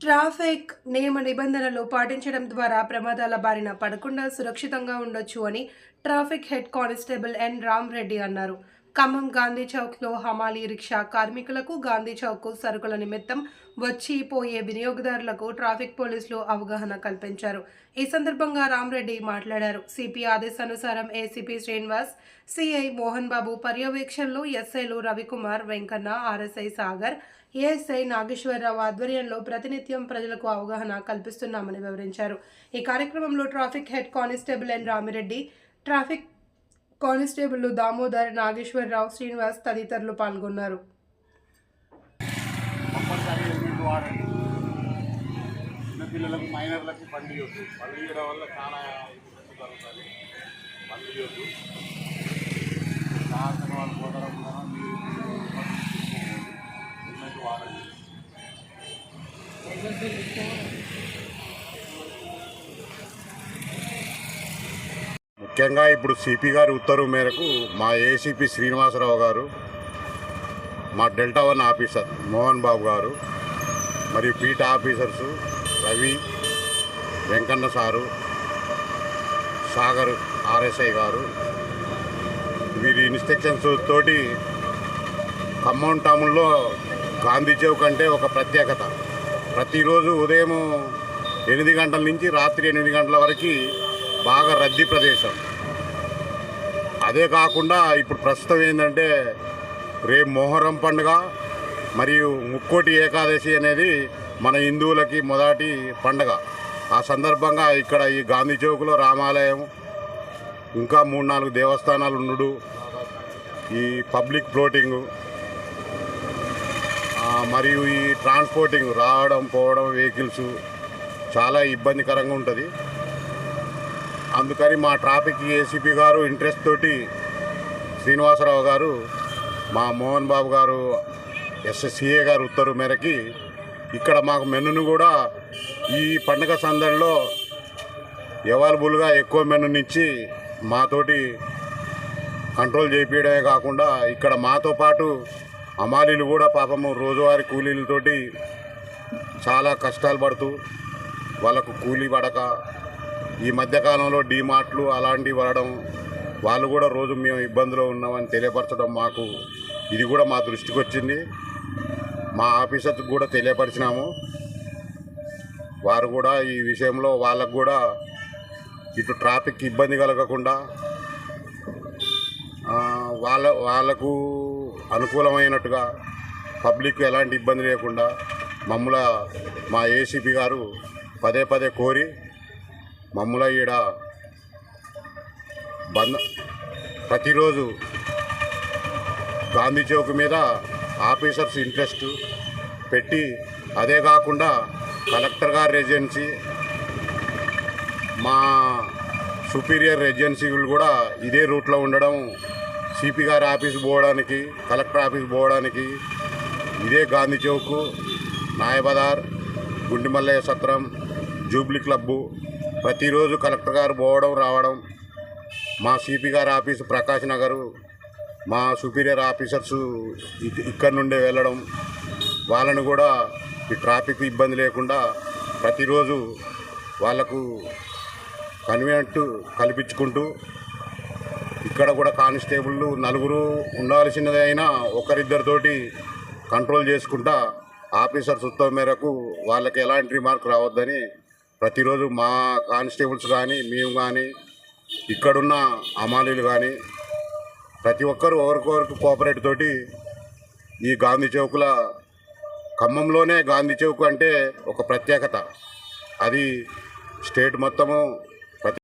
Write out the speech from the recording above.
Traffic నియమ నిబంధనలు పాటించడం ద్వారా ప్రమాదాల బారిన పడకుండా సురక్షితంగా ఉండొచ్చు అని traffic head constable N Ram Reddy అన్నారు. ఖమ్మం గాంధీ చౌక్లో హమాలీ రిక్షా కార్మికులకు గాంధీ చౌక్ సరుకుల నిమిత్తం వచ్చి పోయే వినియోగదారులకు ట్రాఫిక్ పోలీసులు అవగాహన కల్పించారు. ఈ సందర్భంగా రామ్రెడ్డి మాట్లాడారు. సిపి ఆదేశానుసారం ఏసీపీ శ్రీనివాస్ సిఐ మోహన్ బాబు పర్యవేక్షణలో ఎస్ఐలు రవికుమార్ వెంకన్న ఆర్ఎస్ఐ సాగర్ ఏఎస్ఐ నాగేశ్వరరావు ఆధ్వర్యంలో ప్రతినిత్యం ప్రజలకు అవగాహన కల్పిస్తున్నామని వివరించారు. ఈ కార్యక్రమంలో traffic head constable N Ramireddy traffic కానిస్టేబుళ్ళు Damodar Nageswararao Srinivas తదితరులు పాల్గొన్నారు. పిల్లలకు మైనర్లకి బండి చేయొద్దు బండి చేయడం వల్ల చాలా ఇబ్బంది కలుగుతుంది. బండి చేయొద్దు కాసిన వాళ్ళు పోతడం కూడా మీరు హెల్మెట్ వాడండి ముఖ్యంగా ఇప్పుడు సిపి గారి ఉత్తర్వు మేరకు మా ఏసీపీ శ్రీనివాసరావు గారు మా delta one officer Mohan Babu గారు మరియు పీట officers Ravi Venkanna sir Sagar RSI గారు. వీరి ఇన్స్ట్రక్షన్స్ తోటి ఖమ్మం టౌన్లో గాంధీ చౌక్ అంటే ఒక ప్రత్యేకత. ప్రతిరోజు ఉదయం ఎనిమిది గంటల నుంచి రాత్రి ఎనిమిది గంటల వరకు బాగా రద్దీ ప్రదేశం. అదే కాకుండా ఇప్పుడు ప్రస్తుతం ఏంటంటే రేపు మొహరం పండుగ మరియు ముక్కోటి ఏకాదశి అనేది మన హిందువులకి మొదటి పండుగ. ఆ సందర్భంగా ఇక్కడ ఈ గాంధీ చౌక్లో రామాలయం ఇంకా మూడు నాలుగు దేవస్థానాలు ఉండు ఈ పబ్లిక్ ఫ్లోటింగు మరియు ఈ ట్రాన్స్పోర్టింగ్ రావడం పోవడం వెహికల్స్ చాలా ఇబ్బందికరంగా ఉంటుంది. అందుకని మా ట్రాఫిక్ ఏసీపీ గారు ఇంట్రెస్ట్ తోటి శ్రీనివాసరావు గారు మా మోహన్ బాబు గారు ఎస్ఎస్సిఏ గారు ఉత్తర్వు మేరకి ఇక్కడ మాకు మెనును కూడా ఈ పండగ సందడిలో అవైలబుల్గా ఎక్కువ మెనునిచ్చి మాతోటి కంట్రోల్ చేయించడమే కాకుండా ఇక్కడ మాతో పాటు అమాలీలు కూడా పాపము రోజువారీ కూలీలతోటి చాలా కష్టాలు పడుతూ వాళ్ళకు కూలీ పడక ఈ మధ్యకాలంలో డీమార్ట్లు అలాంటివి పడడం వాళ్ళు కూడా రోజు మేము ఇబ్బందిలో ఉన్నామని తెలియపరచడం మాకు ఇది కూడా మా దృష్టికి వచ్చింది. మా ఆఫీసర్కి కూడా తెలియపరిచినాము. వారు కూడా ఈ విషయంలో వాళ్ళకు కూడా ఇటు ట్రాఫిక్ ఇబ్బంది కలగకుండా వాళ్ళ వాళ్ళకు అనుకూలమైనట్టుగా పబ్లిక్ ఎలాంటి ఇబ్బంది లేకుండా మమ్మల మా ఏసీపీ గారు పదే పదే కోరి మమ్మల ఈడ బంద్ ప్రతిరోజు గాంధీ చౌక్ మీద ఆఫీసర్స్ ఇంట్రెస్ట్ పెట్టి అదే కాకుండా కలెక్టర్ గారి రెసిడెన్సీ మా సుపీరియర్ ఏజెన్సీలు కూడా ఇదే రూట్లో ఉండడం సిపి గారి ఆఫీస్ పోవడానికి కలెక్టర్ ఆఫీస్ పోవడానికి ఇదే గాంధీ చౌక్ నాయబదార్ గుండిమల్లయ్య సత్రం జూబ్లీ క్లబ్బు ప్రతిరోజు కలెక్టర్ గారు పోవడం రావడం మా సిపి గారు ఆఫీసు ప్రకాష్ నగరు మా సుపీరియర్ ఆఫీసర్స్ ఇక్కడ నుండే వెళ్ళడం వాళ్ళను కూడా ఈ ట్రాఫిక్ ఇబ్బంది లేకుండా ప్రతిరోజు వాళ్ళకు కన్వీనెంట్ కల్పించుకుంటూ ఇక్కడ కూడా కానిస్టేబుల్ నలుగురు ఉండాల్సినది అయినా ఒకరిద్దరితోటి కంట్రోల్ చేసుకుంటా ఆఫీసర్స్ ఉత్తమ మేరకు వాళ్ళకి ఎలాంటి రిమార్క్ రావద్దని ప్రతిరోజు మా కానిస్టేబుల్స్ కానీ మేము కానీ ఇక్కడున్న అమాలీలు కానీ ప్రతి ఒక్కరు ఒకరికొకరికి కోఆపరేట్ తోటి ఈ గాంధీ చౌకుల ఖమ్మంలోనే గాంధీ చౌక్ అంటే ఒక ప్రత్యేకత. అది స్టేట్ మొత్తము